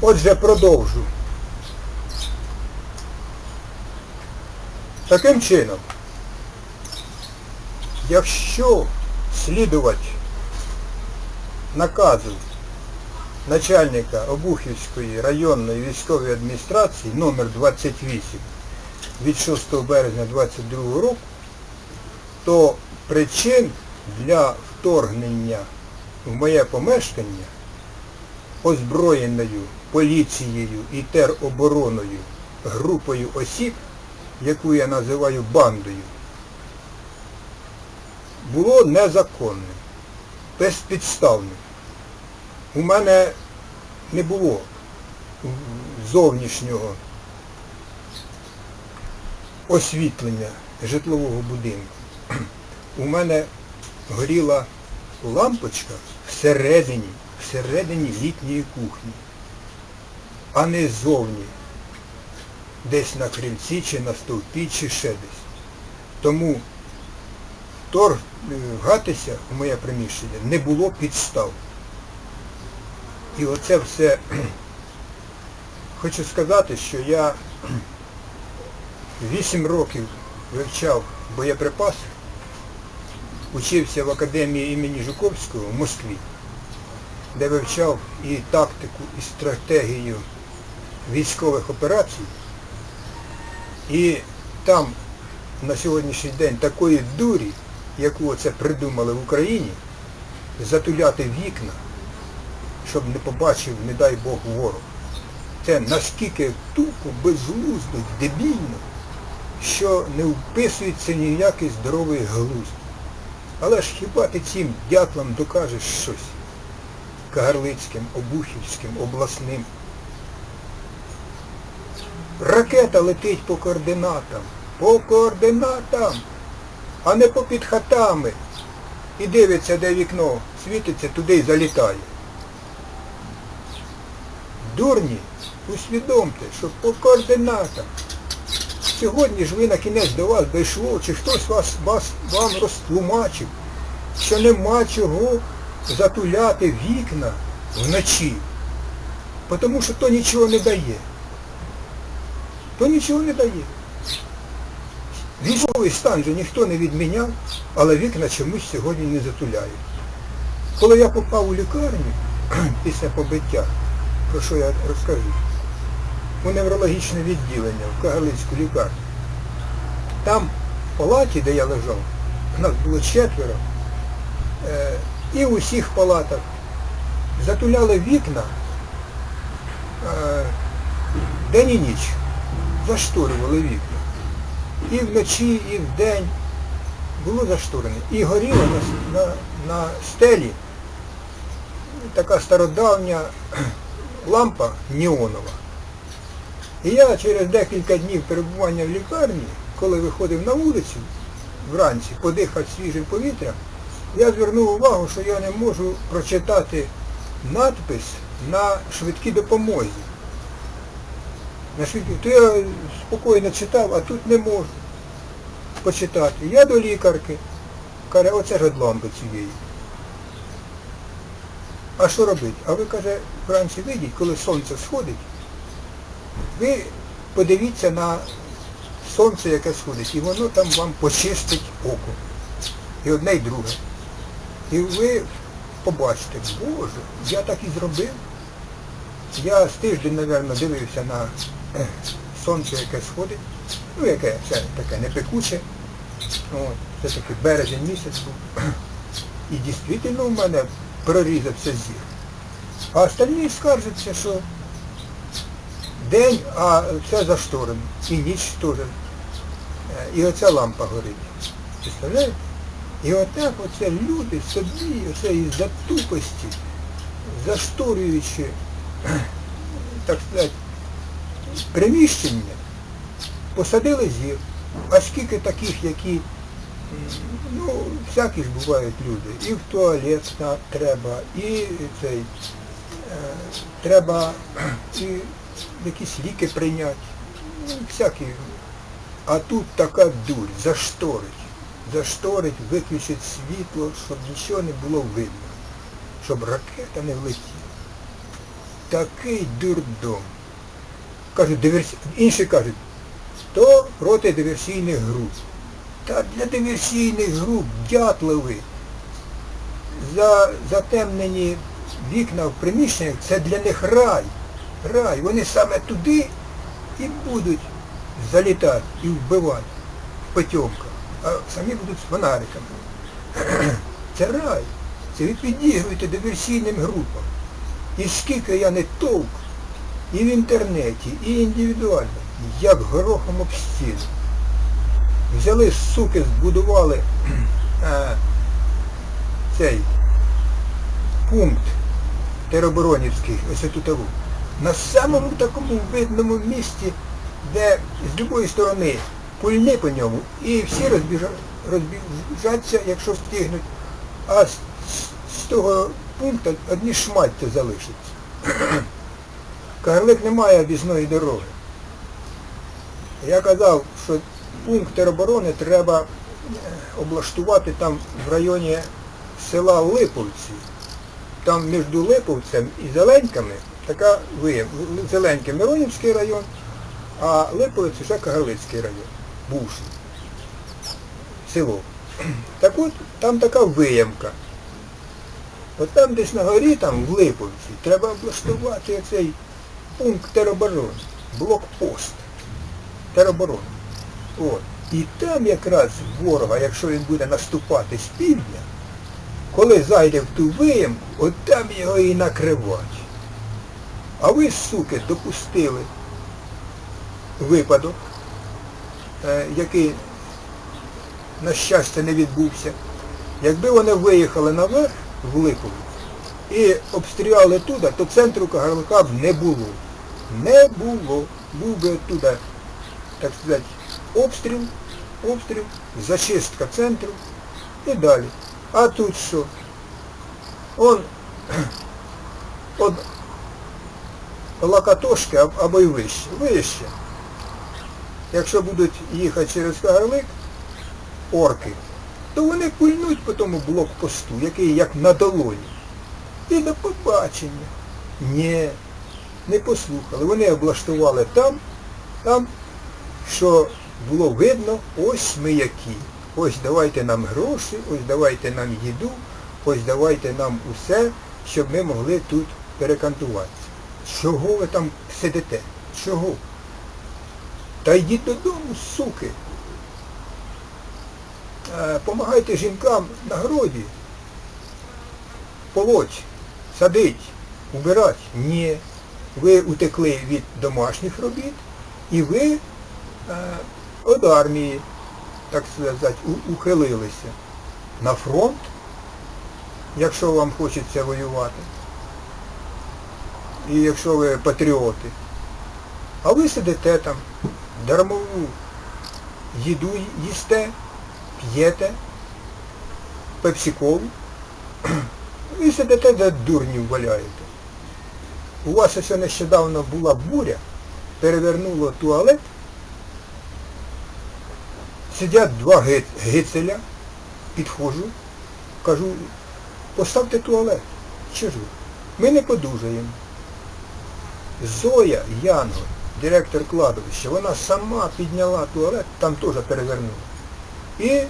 Отже, продовжу. Таким чином, якщо слідувати наказу начальника Обухівської районної військової адміністрації номер 28 від 6 березня 22 року, то причин для вторгнення в моє помешкання озброєною поліцією і теробороною групою осіб, яку я називаю бандою, було незаконним, безпідставним. У мене не було зовнішнього освітлення житлового будинку. У мене горіла лампочка всередині, всередині літньої кухні, а не ззовні, десь на крильці чи на стовпі, чи ще десь. Тому вторгатися в моє приміщення не було підстав. І оце все хочу сказати, що я 8 років вивчав боєприпаси, учився в академії імені Жуковського в Москві, де вивчав і тактику, і стратегію військових операцій. І там на сьогоднішній день такої дурі, яку оце придумали в Україні, затуляти вікна, щоб не побачив, не дай Бог, ворог. Це наскільки тупо, безглуздо, дебільно, що не вписується ніякий здоровий глузд. Але ж хіба ти цим дятлам докажеш щось? Кагарлицьким, Обухівським, обласним. Ракета летить по координатам. По координатам, а не по під хатами. І дивиться, де вікно світиться, туди й залітає. Дурні, усвідомте, що по координатам. Сьогодні ж ви на кінець до вас дійшло, чи хтось вас, вас вам розтлумачив, що нема чого затуляти вікна вночі. Тому що то нічого не дає. То нічого не дає. Військовий стан же ніхто не відміняв, але вікна чомусь сьогодні не затуляють. Коли я попав у лікарню після побиття, про що я розкажу, у неврологічне відділення в Кагалицьку лікарню. Там в палаті, де я лежав, нас було четверо, е, і в усіх палатах затуляли вікна е, день і ніч, зашторювали вікна. І вночі, і вдень було зашторено. І горіла на, на, на стелі така стародавня лампа неонова. І я через декілька днів перебування в лікарні, коли виходив на вулицю вранці подихати свіжим повітрям, я звернув увагу, що я не можу прочитати надпис на швидкій допомозі. То я спокійно читав, а тут не можу почитати. Я до лікарки, каже, оце ж лампи цієї. А що робити? А ви, каже, вранці вийдіть, коли сонце сходить, ви подивіться на сонце, яке сходить, і воно там вам почистить око. І одне, і друге. І ви побачите, Боже, я так і зробив. Я з тиждень, мабуть, дивився на сонце, яке сходить, ну яке все таке не пекуче. Це таки березень місяць. І дійсно в мене прорізався зір. А остальні скаржаться, що день, а все зашторено. І ніч теж. Е, І оця лампа горить. Представляєте? І отак оце люди собі, оце із затупості, зашторюючи, так сказати, приміщення, посадили зір. А скільки таких, які, ну, всякі ж бувають люди. І в туалет треба, і цей, е, треба і якісь ліки прийняти. Ну, всякі. А тут така дурь, зашторить. Зашторить, виключить світло, щоб нічого не було видно. Щоб ракета не влетіла. такий дурдом. Кажуть, диверсі... інші кажуть, то проти диверсійних груп. Та для диверсійних груп дятлови за затемнені вікна в приміщеннях це для них рай. Рай. Вони саме туди і будуть залітати і вбивати в потьомках, а самі будуть з фонариками. Це рай. Це ви диверсійним групам. І скільки я не толк, і в інтернеті, і індивідуально, як горохом об стіну. Взяли, суки, збудували е, цей пункт тероборонівський, ось тут на самому такому видному місці, де з любої сторони пульни по ньому, і всі розбіжа- розбіжаться, якщо встигнуть, а з, з- з того пункту одні шмаття залишаться. Кагарлик не має об'їзної дороги. Я казав, що пункт тероборони треба е, облаштувати там в районі села Липовці. Там між Липовцем і Зеленьками така виям. Зеленьке Миронівський район, а Липовець вже Кагарлицький район, бувший. Село. Так от, там така виямка. От там десь на горі, там в Липовці, треба облаштувати цей пункт тероборони, блокпост тероборони. От. І там якраз ворога, якщо він буде наступати з півдня, коли зайде в ту виямку, от там його і накривать. А ви, суки, допустили випадок, е, який, на щастя, не відбувся. Якби вони виїхали наверх в Липові і обстріляли туди, то центру Кагарлика б не було. Не було. Був би оттуда, так сказати, обстріл, обстріл, зачистка центру і далі. А тут що? Он от лакатошки або й вище. Вище. Якщо будуть їхати через Кагарлик, орки, то вони пульнуть по тому блокпосту, який як на долоні. І до побачення. Ні, не послухали. Вони облаштували там, там, що було видно, ось ми які. Ось давайте нам гроші, ось давайте нам їду, ось давайте нам усе, щоб ми могли тут перекантуватися. Чого ви там сидите? Чого? Та йдіть додому, суки. Е, Помагайте жінкам на городі. Полоть, садить, убирать. Ні. Ви утекли від домашніх робіт і ви е, армії, так сказати, ухилилися на фронт, якщо вам хочеться воювати. І якщо ви патріоти. А ви сидите там, дармову їду їсте, п'єте, пепсиколу, і сидите, де дурнів валяєте. У вас ось нещодавно була буря, перевернуло туалет, сидять два гицеля, підходжу, кажу, поставте туалет. Чижу. Ми не подужаємо. Зоя Янго, директор кладовища, вона сама підняла туалет, там теж перевернула. І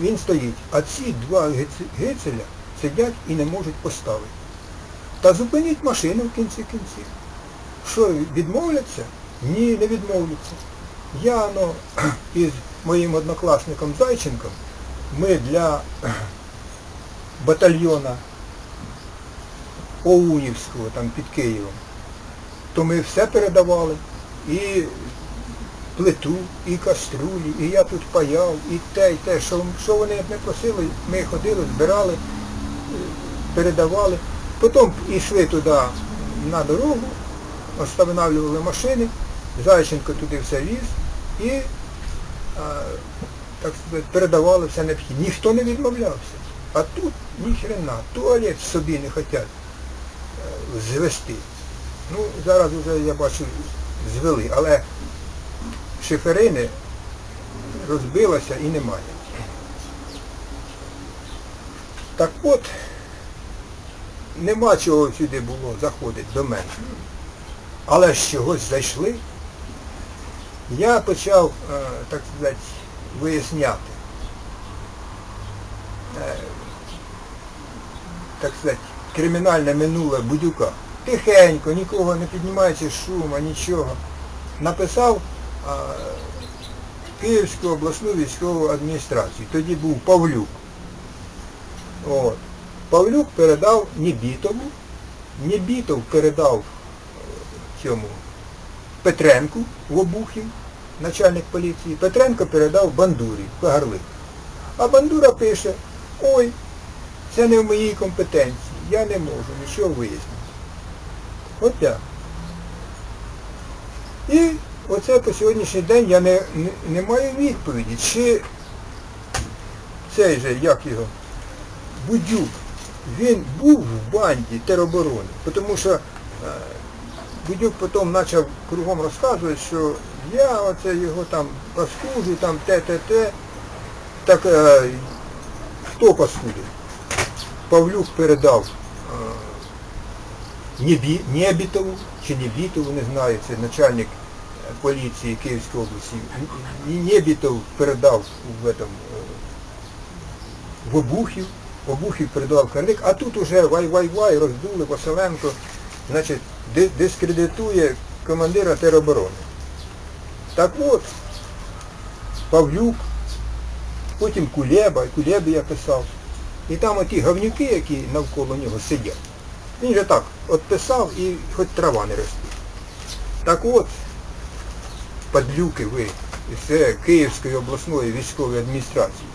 він стоїть. А ці два гицеля сидять і не можуть поставити. Та зупиніть машину в кінці кінців. Що, відмовляться? Ні, не відмовляться. Я ну, із моїм однокласником Зайченком, ми для батальйона Оунівського там під Києвом, то ми все передавали. І плиту, і каструлі, і я тут паяв, і те, і те, що, що вони не просили, ми ходили, збирали, передавали. Потім йшли туди на дорогу, останавливали машини, Зайченко туди все віз і так сказати, передавали все необхідне. Ніхто не відмовлявся. А тут ніхрена, туалет собі не хочуть е, звести. Ну, зараз вже я бачу звели, але шиферини розбилася і немає. Так от, нема чого сюди було заходити до мене. Але з чогось зайшли. Я почав, е, так сказати, виясняти. е, Так сказати, кримінальне минуле Будюка. Тихенько, нікого не піднімаючи шума, нічого. Написав е, Київську обласну військову адміністрацію. Тоді був Павлюк. От. Павлюк передав Нібітову, Нібітов передав е, цьому Петренку в Обухів, начальник поліції. Петренко передав Бандурі Кагарлик. А Бандура пише, ой, це не в моїй компетенції, я не можу нічого вияснити. От так. І оце по сьогоднішній день я не, не, не маю відповіді, чи цей же, як його, Будюк, він був в банді тероборони, тому що е, Будюк потім почав кругом розказувати, що я оце його там паскуджу, там те, те, те. Так е, хто паскудив? Павлюк передав е, Небі, Небітову чи Небітову, не знаю, це начальник поліції Київської області. Н- Небітов передав в, этом, в Обухів, Обухів передав Карлик, а тут уже вай-вай-вай, роздули Василенко, значить, дискредитує командира тероборони. Так от, Павлюк, потім Кулеба, і Кулебі я писав. І там оті говнюки, які навколо нього сидять. Він же так от писав і хоч трава не росте. Так от, падлюки ви, з Київської обласної військової адміністрації.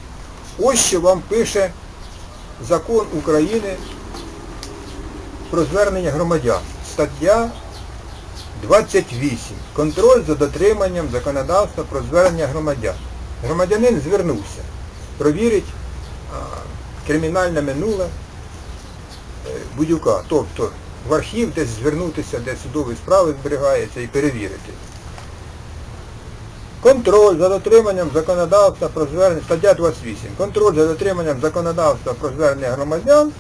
Ось що вам пише закон України про звернення громадян. Стаття 28. Контроль за дотриманням законодавства про звернення громадян. Громадянин звернувся. Провірить кримінальне минуле е, Будюка. Тобто в архів десь звернутися, де судові справи зберігаються і перевірити. Контроль за дотриманням законодавства про звернення, стаття 28. Контроль за дотриманням законодавства про звернення громадян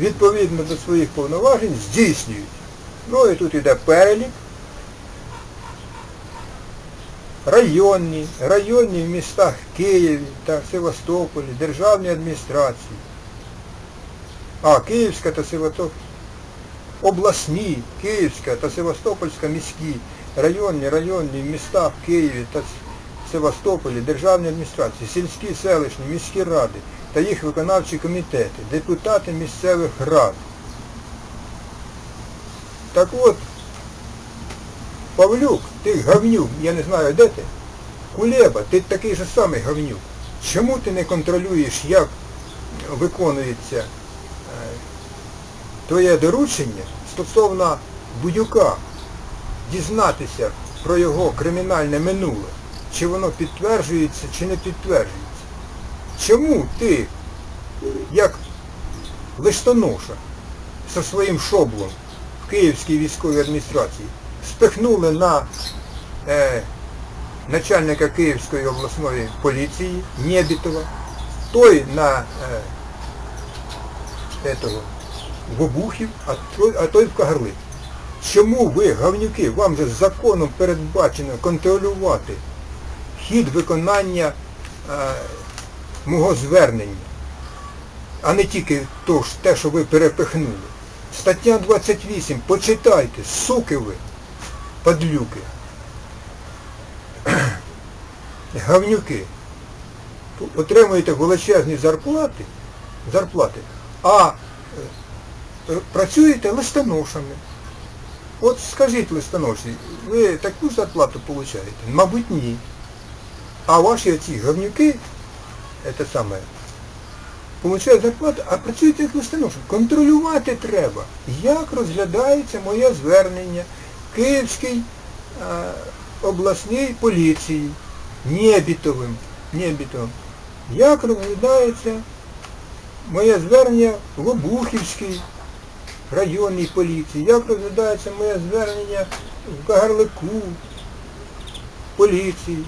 відповідно до своїх повноважень здійснюють. Ну і тут йде перелік. Районні, районні в містах Києві та Севастополі, державні адміністрації. А, Київська та Севастополь. Обласні, Київська та Севастопольська міські, районні, районні в містах Києві та Севастополі, державні адміністрації, сільські, селищні, міські ради та їх виконавчі комітети, депутати місцевих рад. Так от, Павлюк, ти говнюк, я не знаю де ти. Кулеба, ти такий же самий говнюк. Чому ти не контролюєш, як виконується е, твоє доручення стосовно Будюка, дізнатися про його кримінальне минуле, чи воно підтверджується, чи не підтверджується? Чому ти, як листоноша, зі своїм шоблом в Київській військовій адміністрації спихнули на е, начальника Київської обласної поліції Нєбітова, той на е, этого, в Обухів, а той, а той в Кагарлик. Чому ви, говнюки, вам же законом передбачено контролювати хід виконання е, мого звернення, а не тільки то, те, що ви перепихнули. Стаття 28, почитайте, суки ви, падлюки, говнюки, отримуєте величезні зарплати, зарплати, а е, працюєте листоношами. От скажіть листоноші, ви таку зарплату получаєте? Мабуть, ні. А ваші оці говнюки, це саме, получають зарплату, а працюють як листоноші. Контролювати треба, як розглядається моє звернення Київській е, обласній поліції, Нєбітовим, Нєбітовим. Як розглядається моє звернення в Обухівській районній поліції, як розглядається моє звернення в Кагарлику поліції.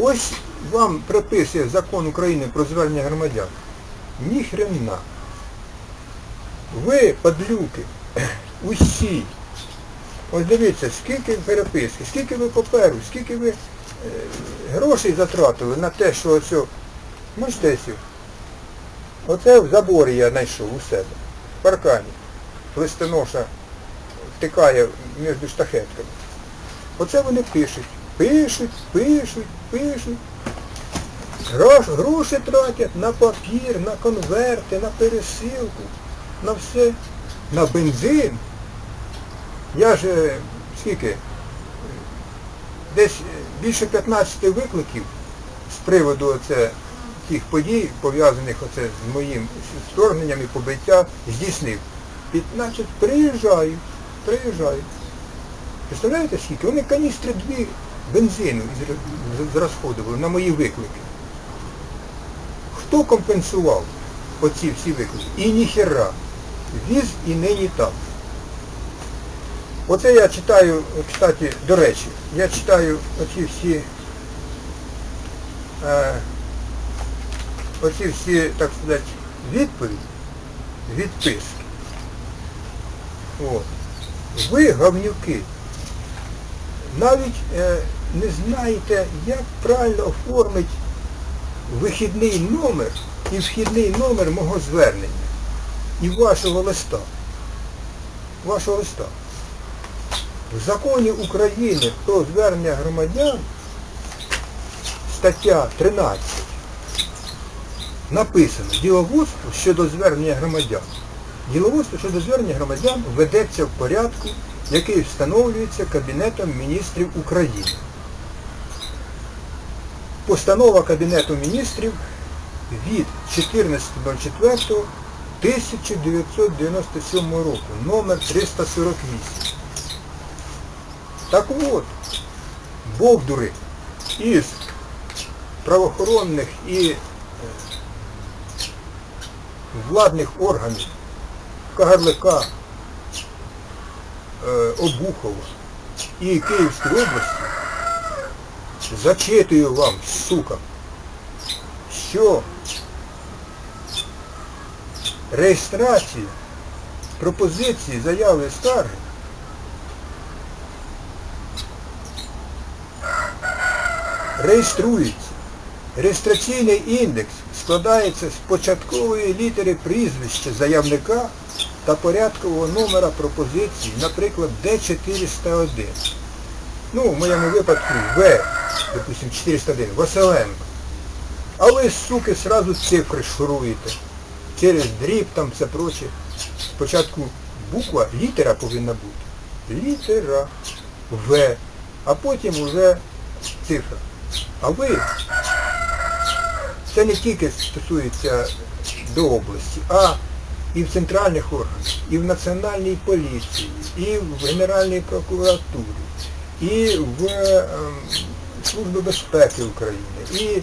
Ось вам приписує закон України про звернення громадян. Ні хрена. Ви, падлюки, усі, ось дивіться, скільки переписки, скільки ви паперу, скільки ви е, грошей затратили на те, що оце, можете? Оце в заборі я знайшов у себе, в паркані. Листоноша втикає між штахетками. Оце вони пишуть. Пишуть, пишуть, пишуть. Грош, гроші тратять на папір, на конверти, на пересилку, на все, на бензин. Я ж е, скільки? Десь більше 15 викликів з приводу оце, тих подій, пов'язаних оце з моїм вторгненням і побиття, здійснив. 15 приїжджають, приїжджають. Представляєте скільки? Вони каністри дві бензину зрозходували на мої виклики. Хто компенсував оці всі виклики? І ніхера. Віз і нині там. Оце я читаю, кстати, до речі, я читаю оці всі е, оці всі, так сказати, відповіді, відписки. От. Ви, говнюки, навіть е, не знаєте, як правильно оформити вихідний номер і вхідний номер мого звернення і вашого листа. Вашого листа. В законі України про звернення громадян стаття 13 написано діловодство щодо звернення громадян. Діловодство щодо звернення громадян ведеться в порядку, який встановлюється Кабінетом міністрів України. Постанова Кабінету міністрів від 14.04.1997 року, номер 348. Так от, бовдури із правоохоронних і е, владних органів Кагарлика, е, Обухова і Київської області зачитую вам, сука, що реєстрація пропозиції заяви скарги реєструється. Реєстраційний індекс складається з початкової літери прізвища заявника та порядкового номера пропозиції, наприклад, Д401. Ну, в моєму випадку В, допустим, 401, Василенко. А ви, суки, сразу цифри шуруєте. Через дріб там все проче. Спочатку буква, літера повинна бути. Літера В. А потім уже цифра. А ви, це не тільки стосується до області, а і в центральних органах, і в Національній поліції, і в Генеральній прокуратурі, і в ем, Службі безпеки України, і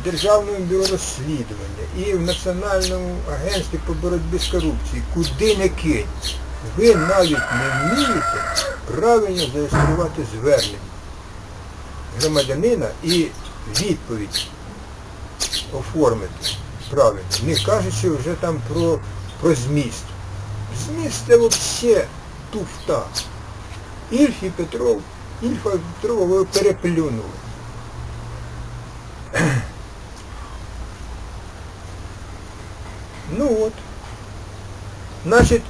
в Державному бюро розслідування, і в Національному агентстві по боротьбі з корупцією. Куди не кинь. Ви навіть не вмієте правильно зареєструвати звернення громадянина і відповідь оформити правильно, не кажучи вже там про, про зміст. Зміст це взагалі туфта. Ільф і Петров, Ільфа і Петрова ви переплюнули. Ну от. Значить,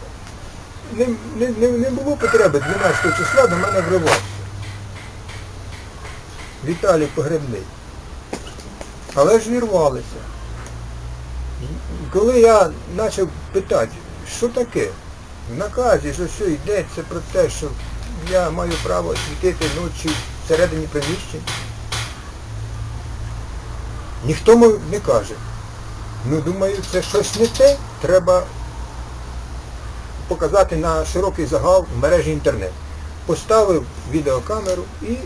не, не, не, було потреби 12 числа до мене вриватися. Віталій Погребний. Але ж вірвалися. Коли я почав питати, що таке, в наказі, що все йдеться про те, що я маю право світити ночі всередині приміщень, ніхто не каже. Ну, думаю, це щось не те, треба показати на широкий загал в мережі інтернет. Поставив відеокамеру і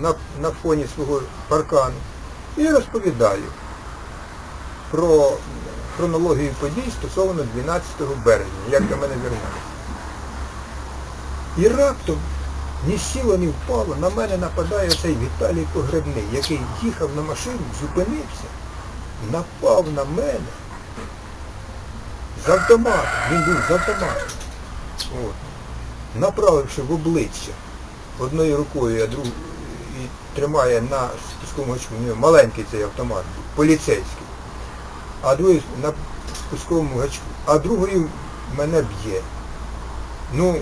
на, на, фоні свого паркану і розповідаю про хронологію подій стосовно 12 березня, як до мене вернули. І раптом ні сіло, ні впало, на мене нападає цей Віталій Погребний, який їхав на машині, зупинився, напав на мене з автоматом, він був з автоматом. От. Направивши в обличчя одною рукою, а другою і тримає на спусковому гачку, маленький цей автомат, поліцейський, а другий на спусковому гачку, а другою мене б'є. Ну,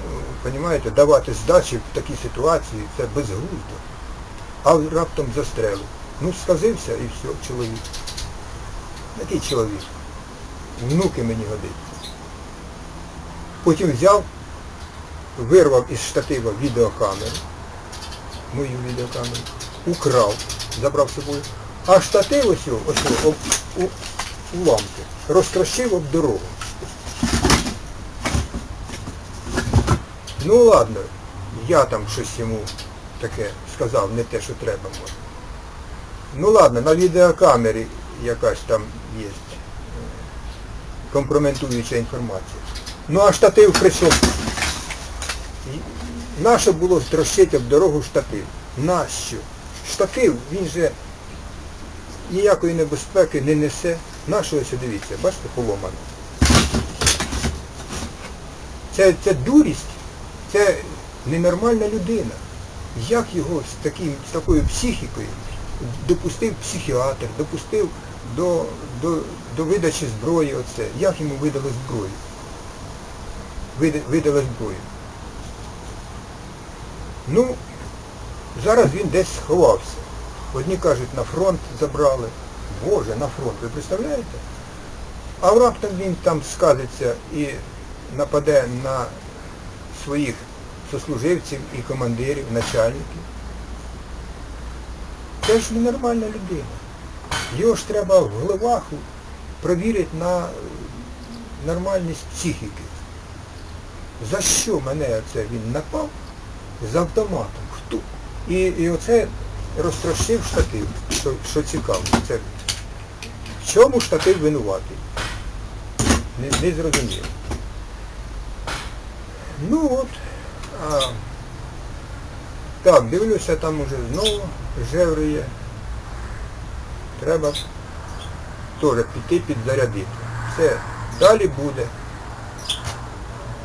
розумієте, давати здачі в такій ситуації це безглуздо. А раптом застрелив. Ну, сказився і все, чоловік. Який чоловік? Внуки мені годиться. Потім взяв, вирвав із штатива відеокамеру, мою відеокамеру, украв, забрав з собою. А штатив ось, його, ось його, у, уламки розтрощив об дорогу. Ну ладно, я там щось йому таке сказав, не те, що треба може. Ну ладно, на відеокамері якась там є е, компрометуюча інформація. Ну а штатив при чому? Наше було трощити об дорогу штатив. Нащо? Штатив, він же ніякої небезпеки не несе. Нащо ось дивіться, бачите, поломано. Це, це дурість, це ненормальна людина. Як його з, таким, з такою психікою допустив психіатр, допустив до, до, до видачі зброї оце. Як йому видали зброю? Видали зброю. Ну, зараз він десь сховався. Одні кажуть, на фронт забрали. Боже, на фронт, ви представляєте? А раптом він там сказиться і нападе на своїх сослуживців і командирів, начальників. Це ж ненормальна людина. Його ж треба в головаху провірити на нормальність психіки. За що мене це він напав? З автоматом. Хто? І, і оце розтрощив штатив, що, що цікаво. Це, в чому штатив винуватий? Не, не зрозуміло. Ну от, а, так, дивлюся, там уже знову жевриє. Треба теж піти підзарядити. Все, далі буде.